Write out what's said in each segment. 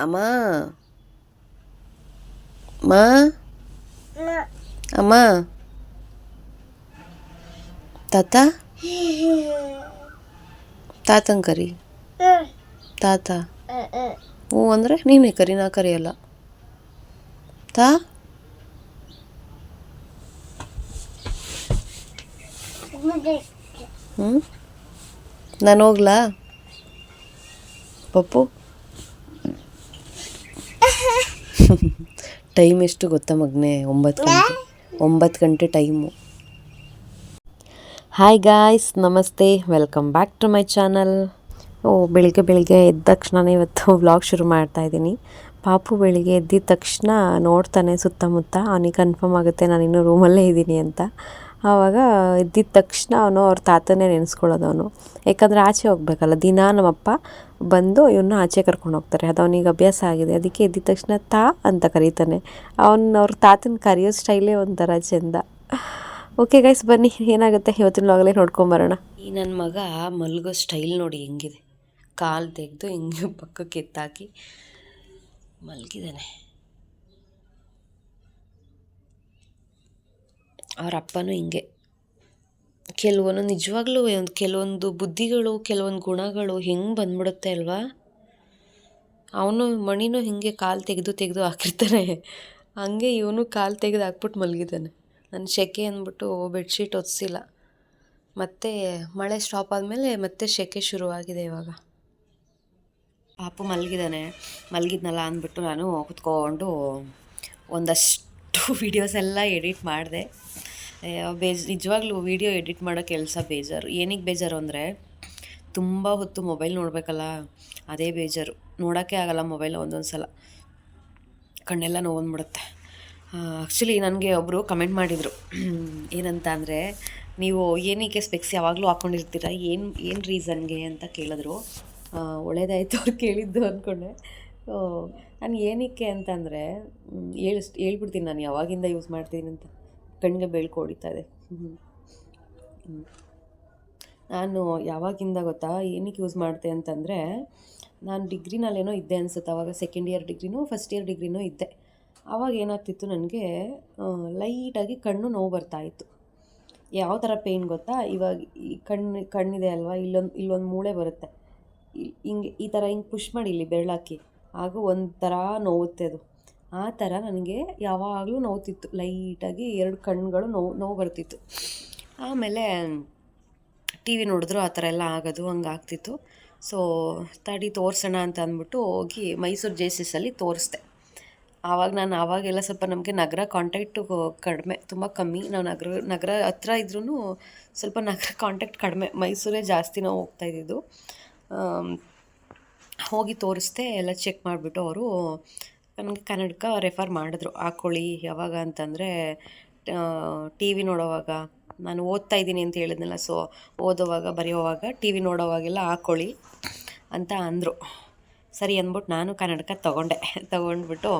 ಅಮ್ಮ. ಅಮ್ಮ. ಅಮ್ಮ. ತಾತ. ತಾತಂಗೆ ಕರಿ. ತಾತ. ಹ್ಞೂ ಅಂದರೆ ನೀನೇ ಕರಿ, ನಾ ಕರಿಯಲ್ಲ ತಾ. ಹ್ಞೂ. ನಾನು ಹೋಗ್ಲಾ? ಪಪ್ಪು? ಟೈಮ್ ಎಷ್ಟು ಗೊತ್ತಾ ಮಗ್ನೆ? ಒಂಬತ್ತು ಗಂಟೆ. ಒಂಬತ್ತು ಗಂಟೆ ಟೈಮು. ಹಾಯ್ ಗಾಯ್ಸ್ ನಮಸ್ತೆ. Welcome back to my channel ಓ, ಬೆಳಿಗ್ಗೆ ಬೆಳಿಗ್ಗೆ ಎದ್ದ ತಕ್ಷಣ ಇವತ್ತು ವ್ಲಾಗ್ ಶುರು ಮಾಡ್ತಾ ಇದ್ದೀನಿ. ಪಾಪು ಬೆಳಿಗ್ಗೆ ಎದ್ದಿದ ತಕ್ಷಣ ನೋಡ್ತಾನೆ ಸುತ್ತಮುತ್ತ. ಅವನಿಗೆ ಕನ್ಫರ್ಮ್ ಆಗುತ್ತೆ ನಾನು ಇನ್ನೂ ರೂಮಲ್ಲೇ ಇದ್ದೀನಿ ಅಂತ. ಆವಾಗ ಇದ್ದಿದ್ದ ತಕ್ಷಣ ಅವನು ಅವ್ರ ತಾತನೇ ನೆನೆಸ್ಕೊಳ್ಳೋದು ಅವನು. ಯಾಕಂದರೆ ಆಚೆ ಹೋಗ್ಬೇಕಲ್ಲ, ದಿನ ನಮ್ಮಪ್ಪ ಬಂದು ಇವನ್ನ ಆಚೆ ಕರ್ಕೊಂಡು ಹೋಗ್ತಾರೆ. ಅದು ಅವನಿಗೆ ಅಭ್ಯಾಸ ಆಗಿದೆ. ಅದಕ್ಕೆ ಎದ್ದಿದ ತಕ್ಷಣ ತಾ ಅಂತ ಕರೀತಾನೆ. ಅವನು ಅವ್ರ ತಾತನ ಕರೆಯೋ ಸ್ಟೈಲೇ ಒಂಥರ ಚೆಂದ. ಓಕೆ ಗೈಸ್, ಬನ್ನಿ, ಏನಾಗುತ್ತೆ? ಇವತ್ತಿನ ಲಾಗಲೇ ನೋಡ್ಕೊಂಬರೋಣ ಈ ನನ್ನ ಮಗ ಮಲ್ಗೋ ಸ್ಟೈಲ್ ನೋಡಿ ಹೆಂಗಿದೆ. ಕಾಲು ತೆಗೆದು ಹಿಂಗೆ ಪಕ್ಕಕ್ಕೆ ಎತ್ತಾಕಿ ಮಲಗಿದ್ದಾನೆ ಅವ್ರ ಅಪ್ಪನೂ ಹಿಂಗೆ. ಕೆಲವೊಂದು ನಿಜವಾಗ್ಲೂ ಒಂದು ಕೆಲವೊಂದು ಬುದ್ಧಿಗಳು, ಕೆಲವೊಂದು ಗುಣಗಳು ಹೆಂಗೆ ಬಂದ್ಬಿಡುತ್ತೆ ಅಲ್ವಾ? ಅವನು, ಮಣಿನೂ ಹಿಂಗೆ ಕಾಲು ತೆಗೆದು ತೆಗೆದು ಹಾಕಿರ್ತಾನೆ. ಹಂಗೆ ಇವನು ಕಾಲು ತೆಗೆದು ಹಾಕ್ಬಿಟ್ಟು ಮಲಗಿದ್ದಾನೆ. ನಾನು ಸೆಕೆ ಅಂದ್ಬಿಟ್ಟು ಬೆಡ್ಶೀಟ್ ಒದಿಸಿಲ್ಲ ಮತ್ತೆ ಮಳೆ ಸ್ಟಾಪ್ ಆದಮೇಲೆ ಮತ್ತೆ ಸೆಕೆ ಶುರುವಾಗಿದೆ ಇವಾಗ. ಪಾಪ ಮಲಗಿದ್ದಾನೆ. ಮಲಗಿದ್ನಲ್ಲ ಅಂದ್ಬಿಟ್ಟು ನಾನು ಕುತ್ಕೊಂಡು ಒಂದಷ್ಟು ವೀಡಿಯೋಸ್ ಎಲ್ಲ ಎಡಿಟ್ ಮಾಡಿದೆ. ಬೇಜ್, ನಿಜವಾಗ್ಲೂ ವೀಡಿಯೋ ಎಡಿಟ್ ಮಾಡೋ ಕೆಲಸ ಬೇಜಾರು. ಏನಕ್ಕೆ ಬೇಜಾರು ಅಂದರೆ, ತುಂಬ ಹೊತ್ತು ಮೊಬೈಲ್ ನೋಡಬೇಕಲ್ಲ, ಅದೇ ಬೇಜಾರು. ನೋಡೋಕ್ಕೆ ಆಗಲ್ಲ ಮೊಬೈಲ್ ಒಂದೊಂದು ಸಲ. ಕಣ್ಣೆಲ್ಲ ನೋವಂದ್ಬಿಡುತ್ತೆ ಆ್ಯಕ್ಚುಲಿ ನನಗೆ ಒಬ್ಬರು ಕಮೆಂಟ್ ಮಾಡಿದರು. ಏನಂತ ಅಂದರೆ, ನೀವು ಏನಕ್ಕೆ ಸ್ಪೆಕ್ಸ್ ಯಾವಾಗಲೂ ಹಾಕ್ಕೊಂಡಿರ್ತೀರ ಏನು ಏನು ರೀಸನ್ಗೆ ಅಂತ ಕೇಳಿದ್ರು. ಒಳ್ಳೇದಾಯಿತು ಅವ್ರು ಕೇಳಿದ್ದು ಅಂದ್ಕೊಂಡೆ ನಾನು ಏನಕ್ಕೆ ಅಂತಂದರೆ ಹೇಳಿ, ಹೇಳ್ಬಿಡ್ತೀನಿ ನಾನು, ಯಾವಾಗಿಂದ ಯೂಸ್ ಮಾಡ್ತೀನಿ ಅಂತ. ಕಣ್ಣಿಗೆ ಬೆಳ್ಕು ಹೊಡಿತಾ ಇದೆ. ನಾನು ಯಾವಾಗಿಂದ ಗೊತ್ತಾ ಏನಕ್ಕೆ ಯೂಸ್ ಮಾಡ್ತೆ ಅಂತಂದರೆ ನಾನು ಡಿಗ್ರಿನಲ್ಲೇನೋ ಇದ್ದೆ ಅನಿಸುತ್ತೆ ಆವಾಗ ಸೆಕೆಂಡ್ ಇಯರ್ ಡಿಗ್ರಿನೋ ಫಸ್ಟ್ ಇಯರ್ ಡಿಗ್ರಿನೋ ಇದ್ದೆ. ಆವಾಗ ಏನಾಗ್ತಿತ್ತು ನನಗೆ ಲೈಟಾಗಿ ಕಣ್ಣು ನೋವು ಬರ್ತಾಯಿತ್ತು ಯಾವ ಥರ ಪೇಯ್ನ್ ಗೊತ್ತಾ ಇವಾಗ ಈ ಕಣ್ಣು ಕಣ್ಣಿದೆ ಅಲ್ವಾ ಇಲ್ಲೊಂದು ಇಲ್ಲೊಂದು ಮೂಳೆ ಬರುತ್ತೆ. ಹಿಂಗೆ ಈ ಥರ ಹಿಂಗೆ ಪುಷ್ ಮಾಡಿ ಇಲ್ಲಿ ಬೆರಳಾಕಿ ಆಗ ಒಂಥರ ನೋವುತ್ತೆ ಅದು. ಆ ಥರ ನನಗೆ ಯಾವಾಗಲೂ ನೋವ್ತಿತ್ತು. ಲೈಟಾಗಿ ಎರಡು ಕಣ್ಣುಗಳು ನೋವು ನೋವು ಬರ್ತಿತ್ತು. ಆಮೇಲೆ ಟಿ ವಿ ನೋಡಿದ್ರು ಆ ಥರ ಎಲ್ಲ ಆಗೋದು, ಹಂಗೆ ಆಗ್ತಿತ್ತು. ಸೊ ತಡಿ ತೋರಿಸೋಣ ಅಂತ ಅಂದ್ಬಿಟ್ಟು ಹೋಗಿ ಮೈಸೂರು ಜೆ ಸಿ ಎಸ್ಸಲ್ಲಿ ತೋರಿಸ್ದೆ. ಆವಾಗ ನಾನು ಆವಾಗೆಲ್ಲ ಸ್ವಲ್ಪ ನಮಗೆ ನಗರ ಕಾಂಟ್ಯಾಕ್ಟು ಕಡಿಮೆ, ತುಂಬ ಕಮ್ಮಿ. ನಾವು ನಗರ ನಗರ ಹತ್ರ ಇದ್ರೂ ಸ್ವಲ್ಪ ನಗರ ಕಾಂಟ್ಯಾಕ್ಟ್ ಕಡಿಮೆ. ಮೈಸೂರೇ ಜಾಸ್ತಿ ನಾವು ಹೋಗ್ತಾ ಇದ್ದಿದ್ದು. ಹೋಗಿ ತೋರಿಸ್ದೆ, ಎಲ್ಲ ಚೆಕ್ ಮಾಡಿಬಿಟ್ಟು ಅವರು ನನಗೆ ಕನ್ನಡಕ ರೆಫರ್ ಮಾಡಿದ್ರು. ಹಾಕ್ಕೊಳ್ಳಿ ಯಾವಾಗ ಅಂತಂದರೆ ಟಿ ವಿ ನೋಡೋವಾಗ, ನಾನು ಓದ್ತಾ ಇದ್ದೀನಿ ಅಂತ ಹೇಳಿದ್ನಲ್ಲ ಸೊ ಓದೋವಾಗ, ಬರೆಯೋವಾಗ ಟಿ ವಿ ನೋಡೋವಾಗೆಲ್ಲ ಹಾಕ್ಕೊಳ್ಳಿ ಅಂತ ಅಂದರು. ಸರಿ ಅಂದ್ಬಿಟ್ಟು ನಾನು ಕನ್ನಡಕ ತೊಗೊಂಡೆ. ತೊಗೊಂಡ್ಬಿಟ್ಟು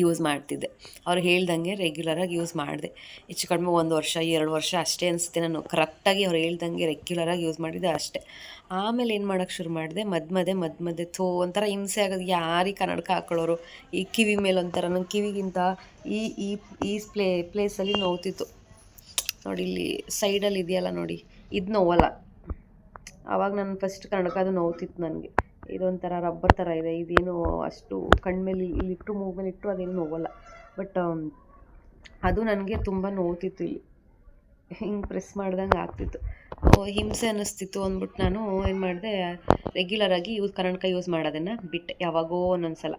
ಯೂಸ್ ಮಾಡ್ತಿದ್ದೆ. ಅವ್ರು ಹೇಳ್ದಂಗೆ ರೆಗ್ಯುಲರಾಗಿ ಯೂಸ್ ಮಾಡಿದೆ. ಹೆಚ್ಚು ಕಡಿಮೆ ಒಂದು ವರ್ಷ, ಎರಡು ವರ್ಷ ಅಷ್ಟೇ ಅನಿಸುತ್ತೆ ನಾನು. ಕರೆಕ್ಟಾಗಿ ಅವ್ರು ಹೇಳ್ದಂಗೆ ರೆಗ್ಯುಲರಾಗಿ ಯೂಸ್ ಮಾಡಿದ್ದೆ ಅಷ್ಟೇ. ಆಮೇಲೆ ಏನು ಮಾಡೋಕ್ಕೆ ಶುರು ಮಾಡಿದೆ? ಮದ್ ಮದ್ಮದೆ ಮದ್ ಮಧ್ಯೆ ಥೋ, ಒಂಥರ ಹಿಂಸೆ ಆಗೋದು. ಯಾರಿಗೆ ಕನ್ನಡಕ ಹಾಕೊಳ್ಳೋರು? ಈ ಕಿವಿ ಮೇಲೆ ಒಂಥರ ನನ್ನ ಕಿವಿಗಿಂತ ಈ ಈ ಈ ಪ್ಲೇ ಪ್ಲೇಸಲ್ಲಿ ನೋವ್ತಿತ್ತು. ನೋಡಿ, ಇಲ್ಲಿ ಸೈಡಲ್ಲಿ ಇದೆಯಲ್ಲ ನೋಡಿ. ಇದು ನೋವಲ್ಲ. ಆವಾಗ ನಾನು ಫಸ್ಟ್ ಕನ್ನಡಕ ಅದು ನೋವ್ತಿತ್ತು ನನಗೆ. ಇದೊಂಥರ ರಬ್ಬರ್ ಥರ ಇದೆ. ಇದೇನು ಅಷ್ಟು ಕಣ್ಮೇಲೆ ಇಲ್ಲಿಟ್ಟು ಮೂಗ್ ಮೇಲೆ ಇಟ್ಟು ಅದೇನು ನೋವಲ್ಲ. ಬಟ್ ಅದು ನನಗೆ ತುಂಬ ನೋವ್ತಿತ್ತು ಇಲ್ಲಿ. ಹಿಂಗೆ ಪ್ರೆಸ್ ಮಾಡ್ದಂಗೆ ಆಗ್ತಿತ್ತು. ಹಿಂಸೆ ಅನ್ನಿಸ್ತಿತ್ತು ಅಂದ್ಬಿಟ್ಟು ನಾನು ಏನು ಮಾಡಿದೆ ರೆಗ್ಯುಲರಾಗಿ ಯೂಸ್ ಕನ್ನಡಕ ಯೂಸ್ ಮಾಡೋದನ್ನು ಬಿಟ್ಟೆ, ಯಾವಾಗೋ ಒಂದೊಂದು ಸಲ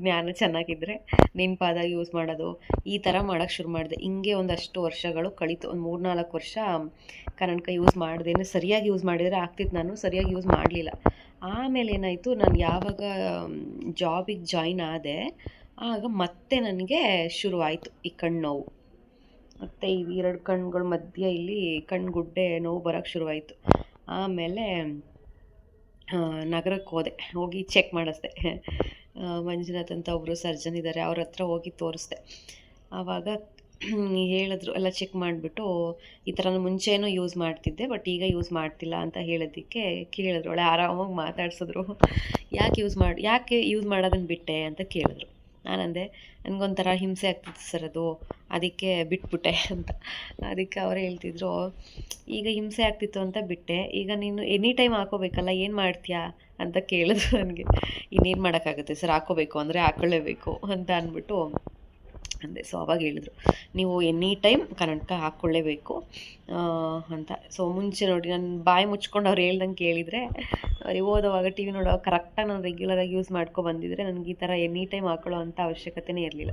ಜ್ಞಾನ ಚೆನ್ನಾಗಿದ್ದರೆ ನೆನಪಾದಾಗ ಯೂಸ್ ಮಾಡೋದು, ಈ ಥರ ಮಾಡೋಕ್ಕೆ ಶುರು ಮಾಡಿದೆ. ಹಿಂಗೆ ಒಂದಷ್ಟು ವರ್ಷಗಳು ಕಳೀತು, ಒಂದು ಮೂರು ನಾಲ್ಕು ವರ್ಷ ಕನ್ನಡಕ ಯೂಸ್ ಮಾಡಿದೆ. ಸರಿಯಾಗಿ ಯೂಸ್ ಮಾಡಿದರೆ ಆಗ್ತಿತ್ತು ನಾನು, ಸರಿಯಾಗಿ ಯೂಸ್ ಮಾಡಲಿಲ್ಲ. ಆಮೇಲೆ ಏನಾಯಿತು, ನಾನು ಯಾವಾಗ ಜಾಬಿಗೆ ಜಾಯ್ನ್ ಆದೆ, ಆಗ ಮತ್ತೆ ನನಗೆ ಶುರುವಾಯಿತು ಈ ಕಣ್ಣು ನೋವು. ಮತ್ತು ಈ ಎರಡು ಕಣ್ಣುಗಳ ಮಧ್ಯೆ ಇಲ್ಲಿ ಕಣ್ಣುಗುಡ್ಡೆ ನೋವು ಬರೋಕ್ಕೆ ಶುರುವಾಯಿತು. ಆಮೇಲೆ ನಗರಕ್ಕೆ ಹೋದೆ. ಹೋಗಿ ಚೆಕ್ ಮಾಡಿಸ್ದೆ. ಮಂಜುನಾಥ್ ಅಂತ ಒಬ್ಬರು ಸರ್ಜನ್ ಇದ್ದಾರೆ ಅವ್ರ ಹತ್ರ ಹೋಗಿ ತೋರಿಸ್ದೆ. ಆವಾಗ ಹೇಳಿದ್ರು, ಎಲ್ಲ ಚೆಕ್ ಮಾಡಿಬಿಟ್ಟು, ಈ ಥರ ಮುಂಚೆನೂ ಯೂಸ್ ಮಾಡ್ತಿದ್ದೆ ಬಟ್ ಈಗ ಯೂಸ್ ಮಾಡ್ತಿಲ್ಲ ಅಂತ ಹೇಳೋದಕ್ಕೆ ಕೇಳಿದ್ರು. ಒಳ್ಳೆ ಆರಾಮಾಗಿ ಮಾತಾಡ್ಸಿದ್ರು. ಯಾಕೆ ಯೂಸ್ ಮಾಡಿ, ಯಾಕೆ ಯೂಸ್ ಮಾಡೋದನ್ನು ಬಿಟ್ಟೆ ಅಂತ ಕೇಳಿದ್ರು. ನಾನಂದೆ ನನಗೊಂಥರ ಹಿಂಸೆ ಆಗ್ತಿತ್ತು ಸರ್ ಅದು, ಅದಕ್ಕೆ ಬಿಟ್ಬಿಟ್ಟೆ ಅಂತ. ಅದಕ್ಕೆ ಅವ್ರು ಹೇಳ್ತಿದ್ರು, ಈಗ ಹಿಂಸೆ ಆಗ್ತಿತ್ತು ಅಂತ ಬಿಟ್ಟೆ, ಈಗ ನೀನು ಎನಿ ಟೈಮ್ ಹಾಕೋಬೇಕಲ್ಲ, ಏನು ಮಾಡ್ತೀಯಾ? ಅಂತ ಕೇಳಿದ್ರು ನನಗೆ. ಇನ್ನೇನು ಮಾಡೋಕ್ಕಾಗುತ್ತೆ ಸರ್, ಹಾಕೋಬೇಕು, ಅಂದರೆ ಹಾಕೊಳ್ಳೇಬೇಕು, ಅಂತ ಅಂದ್ಬಿಟ್ಟು ಅಂದೆ ಸೊ ಅವಾಗ ಹೇಳಿದ್ರು, ನೀವು ಎನಿ ಟೈಮ್ ಕನ್ನಡಕ ಹಾಕ್ಕೊಳ್ಳೇಬೇಕು ಅಂತ. ಸೊ ಮುಂಚೆ ನೋಡಿ, ನಾನು ಬಾಯಿ ಮುಚ್ಕೊಂಡು ಅವ್ರು ಹೇಳ್ದಂಗೆ ಕೇಳಿದರೆ ಓದೋವಾಗ ಟಿ ವಿ ನೋಡುವಾಗ ಕರೆಕ್ಟಾಗಿ ನಾನು ರೆಗ್ಯುಲರಾಗಿ ಯೂಸ್ ಮಾಡ್ಕೊ ಬಂದಿದ್ರೆ ನನಗೆ ಈ ಥರ ಎನಿ ಟೈಮ್ ಹಾಕೊಳ್ಳೋ ಅಂಥ ಅವಶ್ಯಕತೆನೇ ಇರಲಿಲ್ಲ.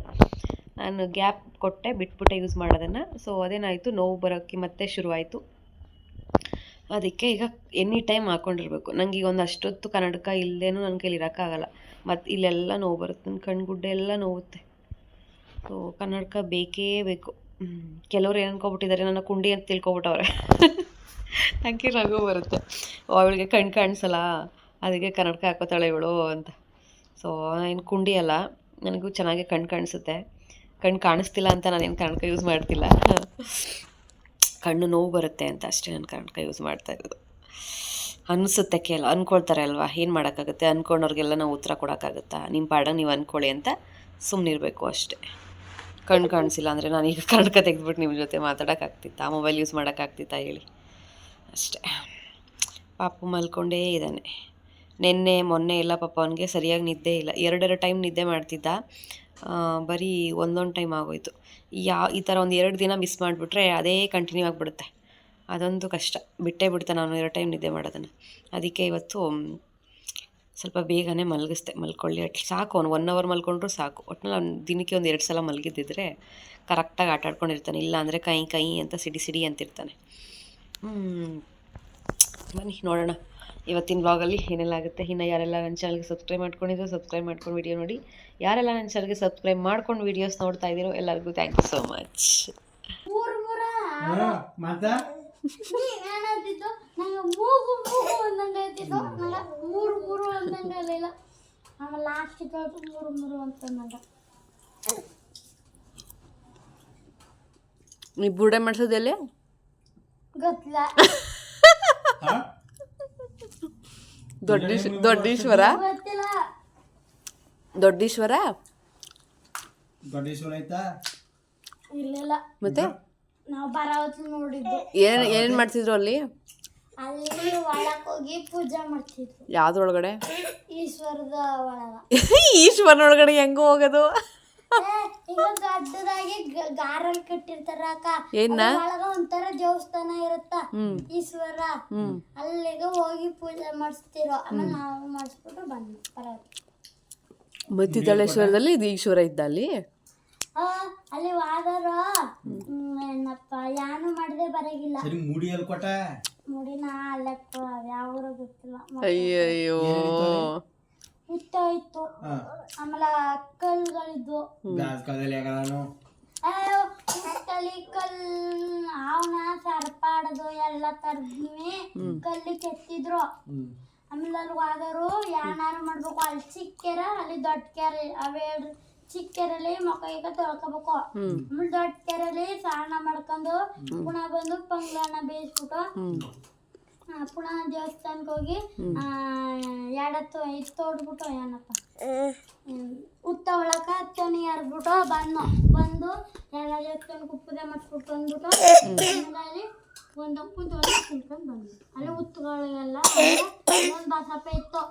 ನಾನು ಗ್ಯಾಪ್ ಕೊಟ್ಟೆ, ಬಿಟ್ಬಿಟ್ಟೆ ಯೂಸ್ ಮಾಡೋದನ್ನು. ಸೊ ಅದೇನಾಯಿತು, ನೋವು ಬರೋಕ್ಕೆ ಮತ್ತೆ ಶುರುವಾಯಿತು. ಅದಕ್ಕೆ ಈಗ ಎನಿ ಟೈಮ್ ಹಾಕ್ಕೊಂಡಿರ್ಬೇಕು ನನಗೆ ಈಗ ಒಂದು ಅಷ್ಟೊತ್ತು ಕನ್ನಡಕ ಇಲ್ಲದೇನೂ ನನ್ನ ಕೈಲಿ ಇರೋಕ್ಕಾಗಲ್ಲ. ಮತ್ತು ಇಲ್ಲೆಲ್ಲ ನೋವು ಬರುತ್ತೆ ನನ್ನ ಕಣ್ಗುಡ್ಡೆ ಎಲ್ಲ ನೋವುತ್ತೆ. ಸೊ ಕನ್ನಡಕ ಬೇಕೇ ಬೇಕು. ಕೆಲವ್ರು ಏನು ಅನ್ಕೊಬಿಟ್ಟಿದ್ದಾರೆ ನನ್ನ ಕುಂಡಿ ಅಂತ ತಿಳ್ಕೊಬಿಟ್ಟವ್ರೆ. ನನಗೆ ನಗು ಬರುತ್ತೆ. ಅವಳಿಗೆ ಕಣ್ ಕಾಣಿಸಲ್ಲ, ಅದಕ್ಕೆ ಕನ್ನಡಕ ಹಾಕೋತಾಳೆ ಇವಳು ಅಂತ. ಸೊ ಏನು ಕುಂಡಿ ಅಲ್ಲ, ನನಗೂ ಚೆನ್ನಾಗಿ ಕಣ್ ಕಾಣಿಸುತ್ತೆ. ಕಣ್ಣು ಕಾಣಿಸ್ತಿಲ್ಲ ಅಂತ ನಾನೇನು ಕನ್ನಡಕ ಯೂಸ್ ಮಾಡ್ತಿಲ್ಲ. ಕಣ್ಣು ನೋವು ಬರುತ್ತೆ ಅಂತ ಅಷ್ಟೇ ನಾನು ಕನ್ನಡಕ ಯೂಸ್ ಮಾಡ್ತಾ ಇರೋದು. ಅನಿಸುತ್ತೆ ಕೆಲ ಅಂದ್ಕೊಳ್ತಾರೆ ಅಲ್ವಾ? ಏನು ಮಾಡೋಕ್ಕಾಗುತ್ತೆ? ಅಂದ್ಕೊಂಡವ್ರಿಗೆಲ್ಲ ನಾವು ಉತ್ತರ ಕೊಡೋಕ್ಕಾಗುತ್ತಾ? ನಿಮ್ಮ ಪಾಡ ನೀವು ಅಂದ್ಕೊಳ್ಳಿ ಅಂತ ಸುಮ್ಮನಿರಬೇಕು ಅಷ್ಟೇ. ಕಣ್ಣು ಕಾಣಿಸಿಲ್ಲ ಅಂದರೆ ನಾನೀಗ ಕನ್ನಡಕ ತೆಗೆದ್ಬಿಟ್ಟು ನಿಮ್ಮ ಜೊತೆ ಮಾತಾಡೋಕ್ಕಾಗ್ತಿತ್ತಾ? ಮೊಬೈಲ್ ಯೂಸ್ ಮಾಡೋಕ್ಕಾಗ್ತಿತ್ತಾ ಹೇಳಿ. ಅಷ್ಟೇ. ಪಾಪು ಮಲ್ಕೊಂಡೇ ಇದ್ದಾನೆ. ನಿನ್ನೆ, ಮೊನ್ನೆ ಎಲ್ಲ ಪಾಪ ಅವನಿಗೆ ಸರಿಯಾಗಿ ನಿದ್ದೆ ಇಲ್ಲ. ಎರಡೆರಡು ಟೈಮ್ ನಿದ್ದೆ ಮಾಡ್ತಿದ್ದ. ಬರೀ ಒಂದೊಂದು ಟೈಮ್ ಆಗೋಯ್ತು. ಯಾವ ಈ ಥರ ಒಂದು ಎರಡು ದಿನ ಮಿಸ್ ಮಾಡಿಬಿಟ್ರೆ ಅದೇ ಕಂಟಿನ್ಯೂ ಆಗಿಬಿಡುತ್ತೆ. ಅದೊಂದು ಕಷ್ಟ. ಬಿಟ್ಟೇ ಬಿಡ್ತಾನೆ ನಾನು ಎರಡು ಟೈಮ್ ನಿದ್ದೆ ಮಾಡೋದನ್ನು. ಅದಕ್ಕೆ ಇವತ್ತು ಸ್ವಲ್ಪ ಬೇಗನೆ ಮಲಗಿಸ್ದೆ ಮಲ್ಕೊಳ್ಳಿ. ಅಟ್ ಸಾಕು ಅವ್ನು ಒನ್ ಅವರ್ ಮಲ್ಕೊಂಡ್ರು ಸಾಕು. ಒಟ್ನಲ್ಲಿ ಅವ್ನು ದಿನಕ್ಕೆ ಒಂದು ಎರಡು ಸಲ ಮಲಗಿದ್ದಿದ್ರೆ ಕರೆಕ್ಟಾಗಿ ಆಟ ಆಡ್ಕೊಂಡಿರ್ತಾನೆ. ಇಲ್ಲ ಅಂದರೆ ಕೈ ಕೈ ಅಂತ ಸಿಡಿ ಸಿಡಿ ಅಂತಿರ್ತಾನೆ. ಹ್ಞೂ ಬನ್ನಿ ನೋಡೋಣ. ಇವತ್ತಿನ ಬ್ಲಾಗಲ್ಲಿ ಏನೆಲ್ಲ ಆಗುತ್ತೆ? ಇನ್ನು ಯಾರೆಲ್ಲ ನನ್ನ ಚಾನಲ್ಗೆ ಸಬ್ಸ್ಕ್ರೈಬ್ ಮಾಡ್ಕೊಂಡಿದ್ರು ಸಬ್ಸ್ಕ್ರೈಬ್ ಮಾಡ್ಕೊಂಡು ವಿಡಿಯೋ ನೋಡಿ. ಯಾರೆಲ್ಲ ನನ್ನ ಚಾನಲ್ಗೆ ಸಬ್ಸ್ಕ್ರೈಬ್ ಮಾಡ್ಕೊಂಡು ವೀಡಿಯೋಸ್ ನೋಡ್ತಾ ಇದ್ದೀರೋ ಎಲ್ಲರಿಗೂ ಥ್ಯಾಂಕ್ ಯು ಸೋ ಮಚ್ ಮೂರು ಮೂರ ಮತ್ತ ಏನಾಗ್ತಿತ್ತು ನಂಗೆ ಮೂಗು ಮೂಗು ಅಂದಂಗೆ ಆಯ್ತಿತ್ತು ನಂಗೆ ಮೂರು ಮೂರು ಅಂದಂಗೆ ಆಗಲಿಲ್ಲ ಆಮೇಲೆ ಲಾಸ್ಟ್ ಕೇಳ್ತು ಮೂರು ಮೂರು ಅಂತಂದಂಗ ನೀ ಬುಡೆ ಮಾಡಿಸೋದೆಲ್ಲೇ ಗೊತ್ತಿಲ್ಲ ದೊಡ್ಡೀಶ್ ದೊಡ್ಡೀಶ್ವರ? ಗೊತ್ತಿಲ್ಲ. ದೊಡ್ಡೀಶ್ವರ? ದೊಡ್ಡೇಶ್ವರ ಆಯ್ತಾ ಇರ್ಲಿಲ್ಲ ಮತ್ತೆ? ನಾವು ಬರಾವತ್ತು ನೋಡಿದ್ದು. ಏನ್ ಏನೇನು ಮಾಡ್ತಿದ್ರು ಅಲ್ಲಿ? ಅಲ್ಲಿ ಒಳಕ್ ಹೋಗಿ ಪೂಜೆ ಮಾಡ್ತಿದ್ರು. ಯಾವ್ದ್ರೊಳಗಡೆ? ಈಶ್ವರದ ಒಳಗ ಈಶ್ವರನೊಳಗಡೆ ಹೆಂಗ ಹೋಗೋದು? ಇನ್ನೊಂದು ದೊಡ್ಡದಾಗಿ ಗ- ಗಾರಲ್ಲಿ ಕಟ್ಟಿರ್ತಾರ ಅಕ್ಕ. ಏನ? ಒಳಗ ಒಂಥರ ದೇವಸ್ಥಾನ ಇರುತ್ತ. ಈಶ್ವರ. ಅಲ್ಲಿಗೆ ಹೋಗಿ ಪೂಜೆ ಮಾಡಿಸ್ತಿರೋ. ಆಮೇಲೆ ನಾವು ಮಾಡಿಸ್ಬಿಟ್ಟು ಬಂದ್ವಿ. ಬರೋದು ಮತ್ತಿದಳೇಶ್ವರದಲ್ಲಿ ಇದು ಈಶ್ವರ ಇದ್ದ ಅಲ್ಲಿ? ಆ, ಅಲ್ಲಿ ವಾದರ. ಏನಪ್ಪ ಯಾನು ಮಾಡದೆ ಬರಗಿಲ್ಲ. ಸರಿ ಮೂಡಿ ಎಲ್ಲಿ ಕೊಟ್ಟ. ಮುಡಿನ ಅಲ್ಲಕ್ಕ ಯಾವ ಊರು ಗೊತ್ತಿಲ್ಲ. ಅಯ್ಯಯ್ಯೋ. ಇತ್ತ ಇತ್ತು ಆಮೇಲೆ ಕಲ್ಗಳಿದ್ವು ಕಾಲದಲ್ಲಿ ಅಯ್ಯೋ, ಉತ್ತಲಿ ಕಲ್ ಅವನ ಸರ್ಪಾಡದು ಎಲ್ಲ ತರದ್ವಿ ಕಲ್ಲಿ ಕೆತ್ತಿದ್ರು. ಆಮೇಲೆ ಅಲ್ಲಿ ಹೋದರು ಯಾರು ಮಾಡ್ಬೇಕು ಅಲ್ಲಿ ಚಿಕ್ಕ ಕೆರೆ ಅಲ್ಲಿ ದೊಡ್ಡ ಕೆರೆ ಅವೇ ಚಿಕ್ಕ ಕೆರೆಲಿ ಮೊಕ ಈಗ ತೊಳ್ಕೊಬೇಕು. ಆಮೇಲೆ ದೊಡ್ಡ ಕೆರೆಲಿ ಸ್ನಾನ ಮಾಡ್ಕೊಂಡು ಪುಣ ಬಂದು ಪಂಗಲನ ಬೇಯಿಸ್ಬಿಟ್ಟು ಆ, ಪುನಃ ದೇವಸ್ಥಾನಕ್ಕೆ ಹೋಗಿ ಎರಡತ್ತು ಇದು ತೋಡ್ಬಿಟ್ಟು ಏನಪ್ಪ? ಹ್ಮ್. ಉತ್ತ ಒಳಕ ಹತ್ತನಿ ಎರ್ಬಿಟ್ಟು ಬಂದು ಬಂದು ಎಲ್ಲ ದೇವಸ್ಥಾನಕ್ಕೆ ಪೂಜೆ ಮಾಡಿಸ್ಬಿಟ್ಟು ಬಂದ್ಬಿಟ್ಟು ಅಲ್ಲಿ ಒಂದು ಕುಂತು ತಿನ್ಕೊಂಡು ಬಂದ್ವಿ. ಅಲ್ಲಿ ಉತ್ತುಗಳಿಗೆಲ್ಲ ಒಂದು ಬಸಪ್ಪ ಇತ್ತು.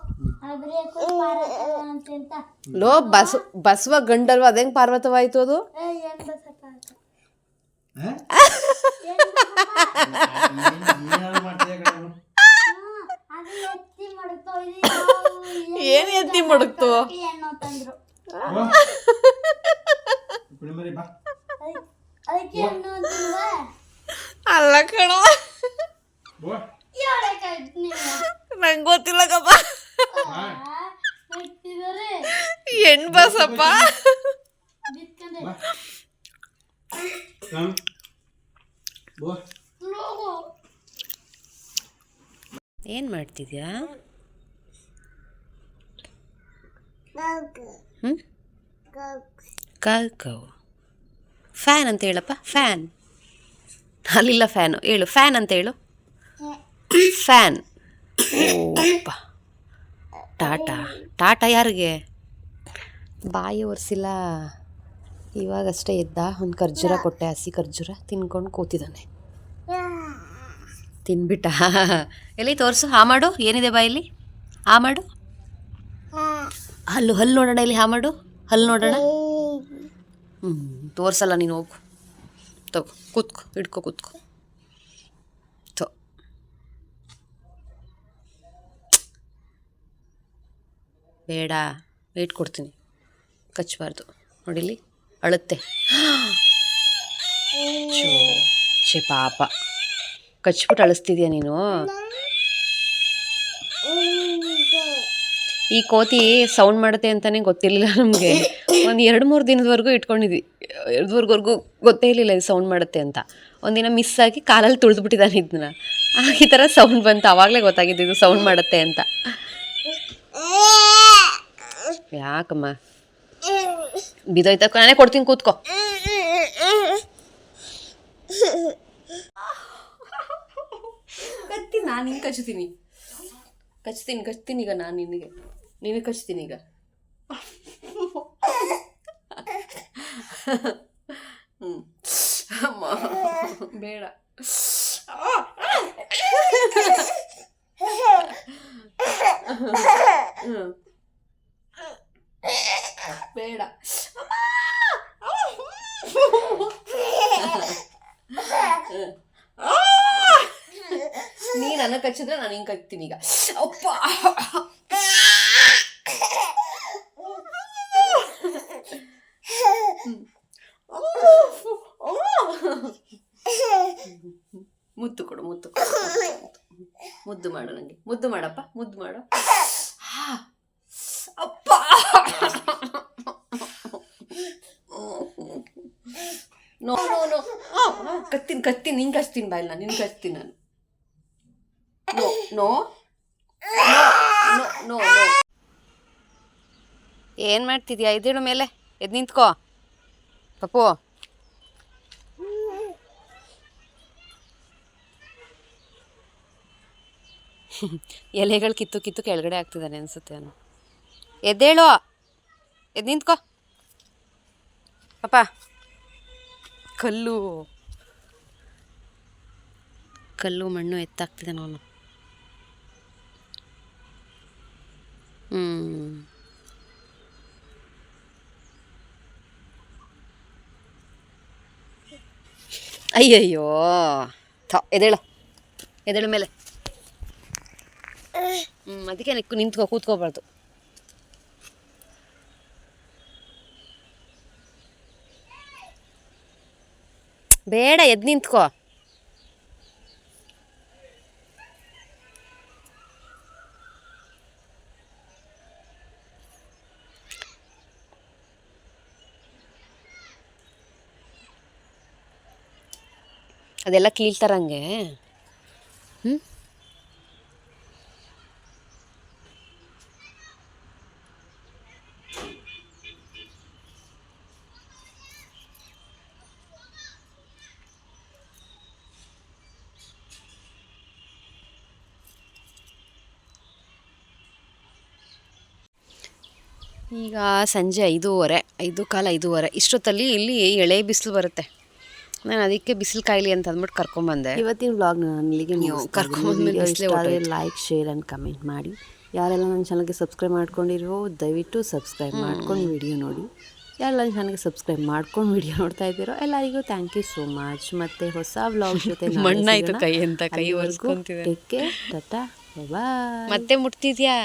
ಲೋ ಬಸ್ ಬಸವ ಗಂಡಲ್ವಾ? ಅದೇಂಗ್ ಪಾರ್ವತವಾಯ್ತು ಅದು? ಏ ಏನ್ ಎತ್ತಿ ಮಡಕ್ತು ಅಲ್ಲ ಕಣ. ನಂಗೆ ಗೊತ್ತಿಲ್ಲ ಕಪ್ಪ ಹೆಣ್ ಬಸಪ್ಪ. ಏನ್ ಬಾ. ಕಮ್ ಓ ಹೋಗು ಏನು ಮಾಡ್ತಿದ್ಯಾ? ಕಾಕವ್ ಫ್ಯಾನ್ ಅಂತ ಹೇಳಪ್ಪ ಫ್ಯಾನ್. ಅಲ್ಲಿಲ್ಲ ಫ್ಯಾನು. ಹೇಳು ಫ್ಯಾನ್ ಅಂತ ಹೇಳು. ಫ್ಯಾನ್. ಓಪ್ಪ ಟಾಟಾ. ಟಾಟಾ ಯಾರಿಗೆ? ಬಾಯಿ ಒರೆಸಿಲ್ಲ. ಇವಾಗಷ್ಟೇ ಎದ್ದ. ಒಂದು ಖರ್ಜೂರ ಕೊಟ್ಟೆ, ಹಸಿ ಖರ್ಜೂರ. ತಿನ್ಕೊಂಡು ಕೂತಿದ್ದಾನೆ. ತಿನ್ಬಿಟ್ಟ. ಎಲ್ಲಿ ತೋರಿಸು? ಹಾ ಮಾಡು. ಏನಿದೆ ಬಾಯಲ್ಲಿ ಹಾ ಮಾಡು. ಹಲ್ಲು ಹಲ್ಲು ನೋಡೋಣ ಇಲ್ಲಿ, ಹಾ ಮಾಡು. ಹಲ್ಲು ನೋಡೋಣ. ಹ್ಞೂ ತೋರಿಸಲ್ಲ ನೀನು ಹೋಗು. ತಗೋ, ಕೂತ್ಕೋ ಇಟ್ಕೋ ಕೂತ್ಕೋ. ಬೇಡ ವೇಟ್ ಕೊಡ್ತೀನಿ. ಕಚ್ಚಬಾರ್ದು ನೋಡಿಲಿ ಅಳುತ್ತೆ. ಛೇ ಪಾಪ. ಕಚ್ಬಿಟ್ಟು ಅಳಿಸ್ತಿದ್ಯಾ ನೀನು? ಈ ಕೋತಿ ಸೌಂಡ್ ಮಾಡುತ್ತೆ ಅಂತಲೇ ಗೊತ್ತಿರಲಿಲ್ಲ ನಮಗೆ. ಒಂದು ಎರಡು ಮೂರು ದಿನದವರೆಗೂ ಇಟ್ಕೊಂಡಿದ್ವಿ. ಎರಡುವರೆಗೂ ಗೊತ್ತೇ ಇರಲಿಲ್ಲ ಇದು ಸೌಂಡ್ ಮಾಡುತ್ತೆ ಅಂತ. ಒಂದಿನ ಮಿಸ್ ಆಗಿ ಕಾಲಲ್ಲಿ ತುಳಿದ್ಬಿಟ್ಟಿದ್ದಾನೆ ಇದನ್ನ ಈ ಥರ ಸೌಂಡ್ ಬಂತು. ಆವಾಗಲೇ ಗೊತ್ತಾಗಿದ್ದು ಇದು ಸೌಂಡ್ ಮಾಡುತ್ತೆ ಅಂತ. ಯಾಕಮ್ಮ? ಬಿದೋಯ್ತಕ್ಕ ನಾನೇ ಕೊಡ್ತೀನಿ ಕೂತ್ಕೋ. ಕತ್ತಿ ನಾನು ಹಿಂಗೆ ಕಚ್ತೀನಿ. ಕಚ್ತೀನಿ ಕಚ್ತೀನಿ ಈಗ ನಾನು ನಿನಗೆ. ನೀನು ಕಚ್ತೀನಿ ಈಗ. ಹ್ಞೂ ಬೇಡ. ಹ್ಞೂ ಬೇಡ. ನೀ ನನ್ನ ಕಚ್ಚಿದ್ರೆ ನಾನು ಹಿಂಗೆ ಕಚ್ತೀನಿ ಈಗ. ಅಪ್ಪ! ಮುದ್ದು ಕೊಡು ಮುದ್ದು ಕೊಡು ಮುದ್ದು ಮಾಡು ನನಗೆ ಮುದ್ದು ಮಾಡಪ್ಪ ಮುದ್ದು ಮಾಡು ಅಪ್ಪ ನೋ ನೋ ನೋ ಕತ್ತೀನಿ ಕತ್ತೀನಿ ಕಚ್ತೀನಿ ಬಾಯಿಲ್ಲ ನಿನ್ಗೆ ಕಚ್ತೀನಿ ನಾನು. ನೋ ನೋ ನೋ ನೋ ಏನು ಮಾಡ್ತಿದ್ಯಾ? ಇದೇಳು ಮೇಲೆ. ಎದ್ದು ನಿಂತ್ಕೋ. ಪಪ್ಪು. ಎಲೆಗಳು ಕಿತ್ತು ಕಿತ್ತು ಕೆಳಗಡೆ ಆಗ್ತಿದ್ದಾನೆ ಅನ್ಸುತ್ತೆ ಅವನು ಎದ್ದೇಳು. ಎದ್ದು ನಿಂತ್ಕೋ. ಪಪ್ಪ. ಕಲ್ಲು. ಕಲ್ಲು ಮಣ್ಣು ಎತ್ತಾಗ್ತಿದೆ ನಾನು ಹ್ಞೂ ಅಯ್ಯಯ್ಯೋ. ಥ ಎದೇಳು ಎದೇಳು ಮೇಲೆ. ಹ್ಞೂ ಅದಕ್ಕೆ ನಿಂತ್ಕೋ, ಕೂತ್ಕೋಬಾರ್ದು. ಬೇಡ ಎದ್ದು ನಿಂತ್ಕೋ. ಅದೆಲ್ಲ ಕೀಳ್ತಾರಂಗೆ. ಹ್ಞೂ ಈಗ ಸಂಜೆ ಐದೂವರೆ ಐದು ಕಾಲ ಐದೂವರೆ ಇಷ್ಟೊತ್ತಲ್ಲಿ ಇಲ್ಲಿ ಎಳೆ ಬಿಸಿಲು ಬರುತ್ತೆ. ನಾನು ಅದಕ್ಕೆ ಬಿಸಿಲು ಕಾಯಿಲಿ ಅಂತ ಅಂದ್ಬಿಟ್ಟು ಕರ್ಕೊಂಬಂದೆ. ಇವತ್ತಿನ ಬ್ಲಾಗ್ ನಾನು ಇಲ್ಲಿಗೆ ನೀವು ಕರ್ಕೊಂಬಂದ್ಮೇಲೆ. ಲೈಕ್ ಶೇರ್ ಆ್ಯಂಡ್ ಕಮೆಂಟ್ ಮಾಡಿ. ಯಾರೆಲ್ಲ ನನ್ನ ಚಾನಲ್ಗೆ ಸಬ್ಸ್ಕ್ರೈಬ್ ಮಾಡ್ಕೊಂಡಿರೋ ದಯವಿಟ್ಟು ಸಬ್ಸ್ಕ್ರೈಬ್ ಮಾಡ್ಕೊಂಡು ವಿಡಿಯೋ ನೋಡಿ. ಯಾರೆಲ್ಲ ನನ್ನ ಚಾನಲ್ಗೆ ಸಬ್ಸ್ಕ್ರೈಬ್ ಮಾಡ್ಕೊಂಡು ವಿಡಿಯೋ ನೋಡ್ತಾ ಇದ್ದೀರೋ ಎಲ್ಲರಿಗೂ ಥ್ಯಾಂಕ್ ಯು ಸೋ ಮಚ್ ಮತ್ತೆ ಹೊಸ ವ್ಲಾಗ್ ಜೊತೆ ಮಣ್ಣಾಯಿತು ಕೈ ಅಂತ ಕೈ ಟಾಟಾ ಬಾಯ್ ಮತ್ತೆ ಮುಟ್ತಿದ್ಯಾ?